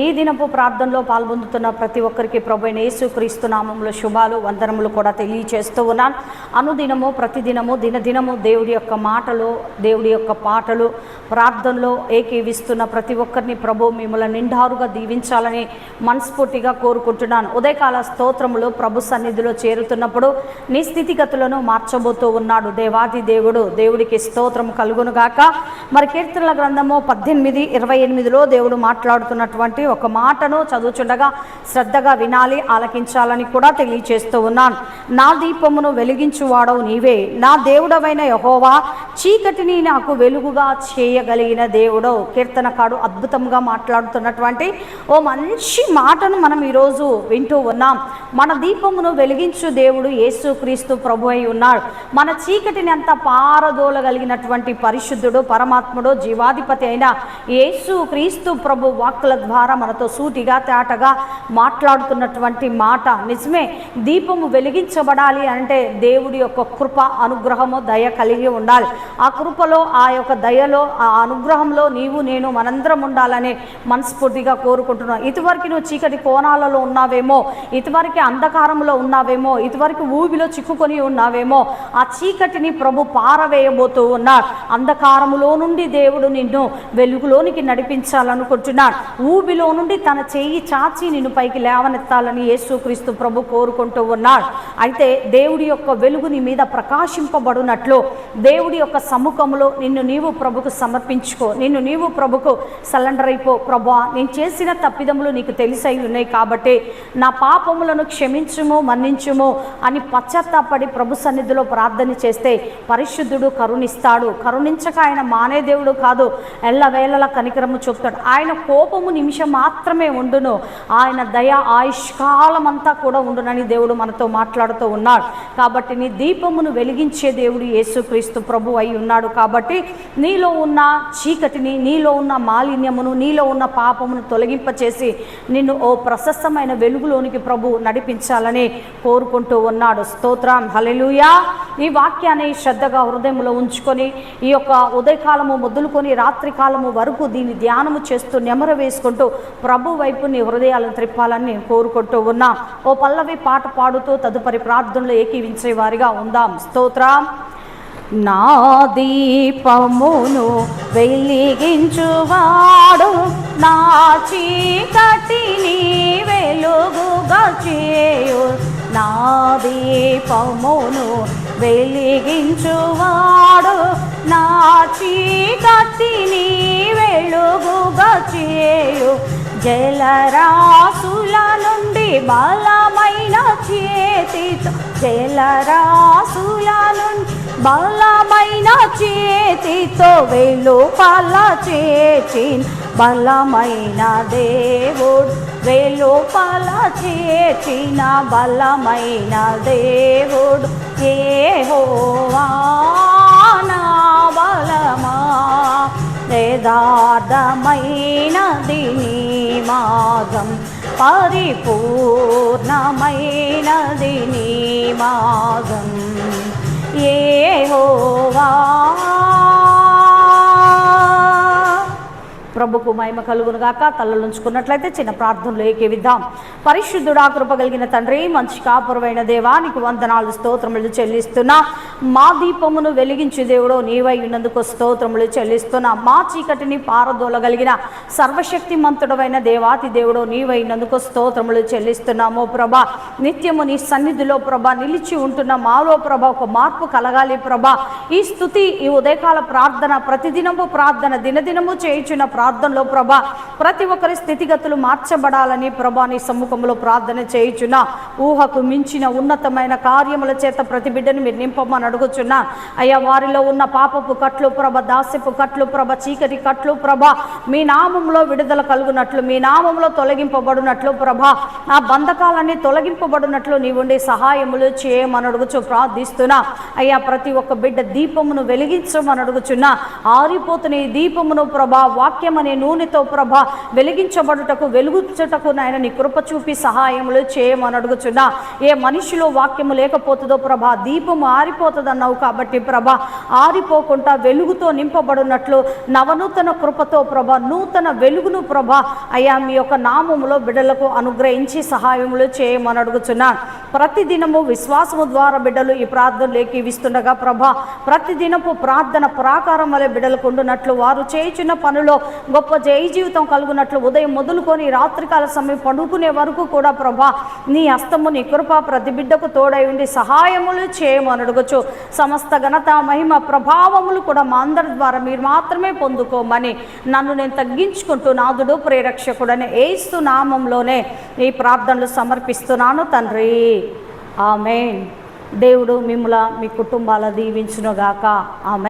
ఈ దినపు ప్రార్థనలో పాల్గొందుతున్న ప్రతి ఒక్కరికి ప్రభు అయిన యేసుక్రీస్తు శుభాలు వందనములు కూడా తెలియచేస్తూ ఉన్నాను. అనుదినము ప్రతిదినము దినదినము దేవుడి యొక్క మాటలు దేవుడి యొక్క పాటలు ప్రార్థనలో ఏకీవిస్తున్న ప్రతి ఒక్కరిని ప్రభు మిమ్మల్ని నిండారుగా దీవించాలని మనస్ఫూర్తిగా కోరుకుంటున్నాను. ఉదయకాల స్తోత్రములు ప్రభు సన్నిధిలో చేరుతున్నప్పుడు నీ స్థితిగతులను మార్చబోతూ ఉన్నాడు దేవాది దేవుడు. దేవుడికి స్తోత్రం కలుగునుగాక. మరి కీర్తనల గ్రంథము పద్దెనిమిది ఇరవై ఎనిమిదిలో దేవుడు మాట్లాడుతున్నటువంటి ఒక మాటను చదువుచుండగా శ్రద్ధగా వినాలి ఆలకించాలని కూడా తెలియచేస్తూ ఉన్నాను. నా దీపమును వెలిగించువాడవు నీవే. నా దేవుడవైన యహోవా చీకటిని నాకు వెలుగుగా చేయగలిగిన దేవుడో కీర్తనకాడు అద్భుతంగా మాట్లాడుతున్నటువంటి ఓ మంచి మాటను మనం ఈరోజు వింటూ ఉన్నాం. మన దీపమును వెలిగించు దేవుడు యేసుక్రీస్తు ప్రభు అయి ఉన్నాడు. మన చీకటిని అంత పారదోలగలిగినటువంటి పరిశుద్ధుడు పరమాత్ముడు జీవాధిపతి అయిన యేసు క్రీస్తు ప్రభు వాక్కుల ద్వారా మనతో సూటిగా తేటగా మాట్లాడుతున్నటువంటి మాట నిజమే. దీపము వెలిగించబడాలి అంటే దేవుడి యొక్క కృప అనుగ్రహము దయ కలిగి ఉండాలి. ఆ కృపలో ఆ యొక్క దయలో ఆ అనుగ్రహంలో నీవు నేను మనందరం ఉండాలని మనస్ఫూర్తిగా కోరుకుంటున్నాను ఇదివరకు నువ్వు చీకటి కోణాలలో ఉన్నావేమో ఇదివరకు అంధకారంలో ఉన్నావేమో ఇదివరకు ఊబిలో చిక్కుకొని ఉన్నావేమో ఆ చీకటిని ప్రభు పారవేయబోతూ ఉన్నాడు. అంధకారములో నుండి దేవుడు నిన్ను వెలుగులోనికి నడిపించాలనుకుంటున్నాడు. ఊబిలో నుండి తన చేయి చాచి నిన్ను పైకి లేవనెత్తాలని యేసుక్రీస్తు ప్రభు కోరుకుంటూ ఉన్నాడు. అయితే దేవుడి యొక్క వెలుగు నీ మీద ప్రకాశింపబడినట్లు. దేవుడి యొక్క సముఖంలో నిన్ను నీవు ప్రభుకు సమర్పించుకో. నిన్ను నీవు ప్రభుకు సలెండర్ అయిపో. ప్రభా నేను చేసిన తప్పిదములు నీకు తెలిసై ఉన్నాయి కాబట్టి నా పాపములను క్షమించుము మన్నించుము అని పశ్చాత్తాపడి ప్రభు సన్నిధిలో ప్రార్థన చేస్తే పరిశుద్ధుడు కరుణిస్తాడు. కరుణించక ఆయన మానే దేవుడు కాదు. ఎల్లవేళలా కనికరము చూపుతాడు. ఆయన కోపము నిమిషం మాత్రమే ఉండును. ఆయన దయ ఆయుష్కాలం అంతా కూడా ఉండునని దేవుడు మనతో మాట్లాడుతూ ఉన్నాడు. కాబట్టి నీ దీపమును వెలిగించే దేవుడు యేసుక్రీస్తు ప్రభు అయి ఉన్నాడు. కాబట్టి నీలో ఉన్న చీకటిని నీలో ఉన్న మాలిన్యమును నీలో ఉన్న పాపమును తొలగింపచేసి నిన్ను ఓ ప్రశస్తమైన వెలుగులోనికి ప్రభు నడిపించాలని కోరుకుంటూ ఉన్నాడు. స్తోత్రం. హలెలుయా ఈ వాక్యాన్ని శ్రద్ధగా హృదయంలో ఉంచుకొని ఈ యొక్క ఉదయకాలము మొదలుకొని రాత్రి కాలము వరకు దీన్ని ధ్యానము చేస్తూ నెమర వేసుకుంటూ ప్రభు వైపు నీ హృదయాలను త్రిప్పాలని నేను కోరుకుంటూ ఉన్నా. ఓ పల్లవి పాట పాడుతూ తదుపరి ప్రార్థనలో ఏకీవించే వారిగా ఉందాం. స్తోత్రం. నా దీపమును వెలిగించువాడు. నా చీకటిని వెలుగుగా చేయు. నా దీపమును వెలిగించువాడు. నా చీకటిని వెలుగుగా చేయు. జలరాసుల నుండి బలమైన చేతితో జలరాసుల నుండి బలమైన చేతితో వెలుపల చేచిన. బలమైన దేవుడు వెలుపల చేచిన బలమైన దేవుడు. ఏ హో యథార్థమైనది నీ మార్గం పరిపూర్ణమైనది నీ మార్గం ఏ హోవా ప్రభుకు మహిమ కలుగును గాక. తలలుంచుకున్నట్లయితే చిన్న ప్రార్థనలు ఏకేవిద్దాం. పరిశుద్ధుడా కృప కలిగిన తండ్రి మంచి కాపురమైన దేవా నీకు వందనాలు స్తోత్రములు చెల్లిస్తున్నా. మా దీపమును వెలిగించు దేవుడు నీవై ఉన్నందుకు స్తోత్రములు చెల్లిస్తున్నా. మా చీకటిని పారదోలగలిగిన సర్వశక్తిమంతుడమైన దేవాతి దేవుడు నీవైనందుకు స్తోత్రములు చెల్లిస్తున్నాము ప్రభ. నిత్యము నీ సన్నిధిలో ప్రభ నిలిచి ఉంటున్న మాలో ప్రభ ఒక మార్పు కలగాలి ప్రభ. ఈ స్థుతి ఈ ఉదయకాల ప్రార్థన ప్రతిదినము ప్రార్థన దినదినము చేయుచున్న ప్రార్థనలో ప్రభా ప్రతి ఒక్కరి స్థితిగతులు మార్చబడాలని ప్రభా నీ సమ్ముఖంలో ప్రార్థన చేయుచున్న. ఊహకు మించిన ఉన్నతమైన కార్యముల చేత ప్రతి బిడ్డను మీరు నింపమని అడుగుచున్నా. అయ్యా వారిలో ఉన్న పాపపు కట్లు ప్రభ దాస్యపు కట్లు ప్రభ చీకటి కట్లు ప్రభ మీ నామంలో విడుదల కలుగునట్లు మీ నామంలో తొలగింపబడినట్లు ప్రభ ఆ బంధకాలన్నీ తొలగింపబడినట్లు నీవుండి సహాయములు చేయమని అడుగుచు ప్రార్థిస్తున్నా. అయ్యా ప్రతి ఒక్క బిడ్డ దీపమును వెలిగించమని అడుగుచున్నా. ఆరిపోతున్న ఈ దీపమును ప్రభా వాక్యం వాక్యం అనే నూనెతో ప్రభ వెలిగించబడుటకు వెలుగుచుటకు నాయన నీ కృప చూపి సహాయములు చేయమని అడుగుచున్నా. ఏ మనిషిలో వాక్యము లేకపోతుందో ప్రభ దీపము ఆరిపోతుందన్నావు కాబట్టి ప్రభ ఆరిపోకుండా వెలుగుతో నింపబడినట్లు నవనూతన కృపతో ప్రభ నూతన వెలుగును ప్రభ అయ్యా మీ యొక్క నామములో బిడ్డలకు అనుగ్రహించి సహాయములు చేయమని అడుగుచున్నా. ప్రతిదినము విశ్వాసము ద్వారా బిడ్డలు ఈ ప్రార్థనలోకి విస్తుండగా ప్రభ ప్రతిదినపు ప్రార్థన ప్రాకారం వలె బిడ్డలకు ఉండునట్లు వారు చేయుచున్న పనులో గొప్ప జయ జీవితం కలుగునట్లు ఉదయం మొదలుకొని రాత్రికాల సమయం పడుకునే వరకు కూడా ప్రభా నీ హస్తము నీ కృప ప్రతి బిడ్డకు తోడై ఉండి సహాయములు చేయమని అడగచ్చు సమస్త ఘనత మహిమ ప్రభావములు కూడా మా అందరి ద్వారా మీరు మాత్రమే పొందుకోమని నన్ను నేను తగ్గించుకుంటూ నాదుడు ప్రేరక్షకుడని ఏస్తు నామంలోనే ఈ ప్రార్థనలు సమర్పిస్తున్నాను తండ్రి. ఆమె దేవుడు మిమ్మల మీ కుటుంబాల దీవించునుగాక. ఆమె